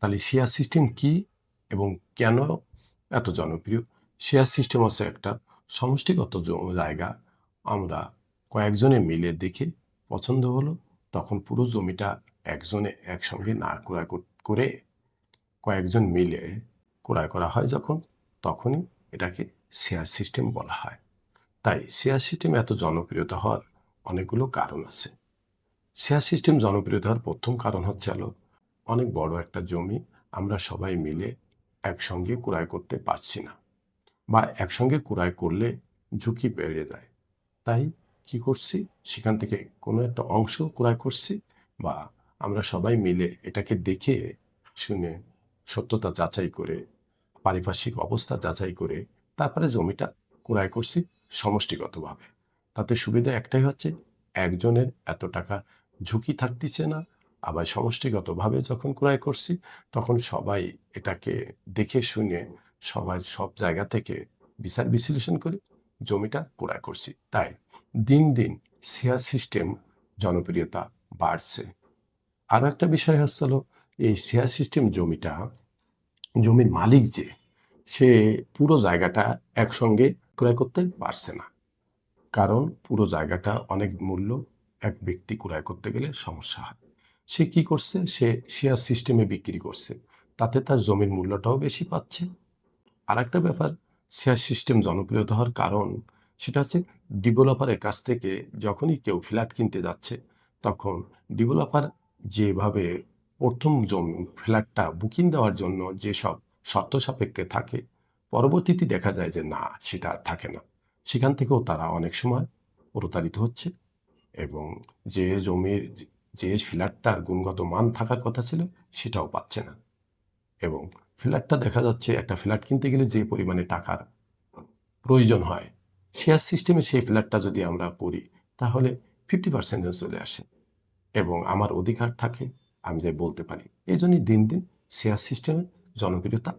তাহলে share system কি এবং কেন এত জনপ্রিয়? শেয়ার সিস্টেম হচ্ছে একটা সমষ্টিগত জায়গা। আমরা কয়েকজনে মিলে দেখে পছন্দ হলো, তখন পুরো জমিটা একজনে একসঙ্গে না ক্রয় করে কয়েকজন মিলে ক্রয় করা হয় যখন, তখনই এটাকে শেয়ার সিস্টেম বলা হয়। তাই শেয়ার সিস্টেম এত জনপ্রিয়তা হওয়ার অনেকগুলো কারণ আছে। শেয়ার সিস্টেম জনপ্রিয়তা হওয়ার প্রথম কারণ হচ্ছে হলো অনেক বড় একটা জমি আমরা সবাই মিলে একসঙ্গে ক্রয় করতে পারছি না বা একসঙ্গে ক্রয় করলে ঝুঁকি বেড়ে যায়। তাই কি করছি? সেখান থেকে কোনো একটা অংশ ক্রয় করছি বা আমরা সবাই মিলে এটাকে দেখে, শুনে, সত্যতা যাচাই করে, পারিপার্শ্বিক অবস্থা যাচাই করে তারপরে জমিটা ক্রয় করছি সমষ্টিগতভাবে। তাতে সুবিধা একটাই হচ্ছে, একজনের এত টাকা ঝুঁকি থাকতেছে না আবার সমষ্টিগতভাবে যখন ক্রয় করছি, তখন সবাই এটাকে দেখে শুনে সবাই সব জায়গা থেকে বিচার বিশ্লেষণ করে জমিটা ক্রয় করছি। তাই দিন দিন শেয়ার সিস্টেম জনপ্রিয়তা বাড়ছে। আর একটা বিষয় হচ্ছে হলো এই শেয়ার সিস্টেম জমিটা, জমির মালিক যে, সে পুরো জায়গাটা একসঙ্গে ক্রয় করতে পারছে না। কারণ পুরো জায়গাটা অনেক মূল্য এক ব্যক্তি ক্রয় করতে গেলে সমস্যা হয়। সে কি করছে? সে শেয়ার সিস্টেমে বিক্রি করছে। তাতে তার জমির মূল্যটাও বেশি পাচ্ছে। আর একটা ব্যাপার শেয়ার সিস্টেম জনপ্রিয়তা হওয়ার কারণ সেটা হচ্ছে ডেভেলপারের কাছ থেকে যখনই কেউ ফ্ল্যাট কিনতে যাচ্ছে, তখন ডেভেলপার যেভাবে প্রথম জমি ফ্ল্যাটটা বুকিং দেওয়ার জন্য যেসব শর্ত সাপেক্ষে থাকে, পরবর্তীতে দেখা যায় যে না, সেটা আর থাকে না। সেখান থেকেও তারা অনেক সময় প্রতারিত হচ্ছে এবং যে জমির যে ফ্ল্যাটটার গুণগত মান থাকার কথা ছিল সেটাও পাচ্ছে না। এবং ফ্ল্যাটটা দেখা যাচ্ছে একটা ফ্ল্যাট কিনতে গেলে যে পরিমাণে টাকার প্রয়োজন হয়, শেয়ার সিস্টেমে সেই ফ্ল্যাটটা যদি আমরা করি তাহলে ফিফটি পার্সেন্ট চলে আসে। এবং আমার অধিকার থাকে, আমি যাই বলতে পারি। এই জন্যই দিন দিন শেয়ার সিস্টেমে জনপ্রিয়তা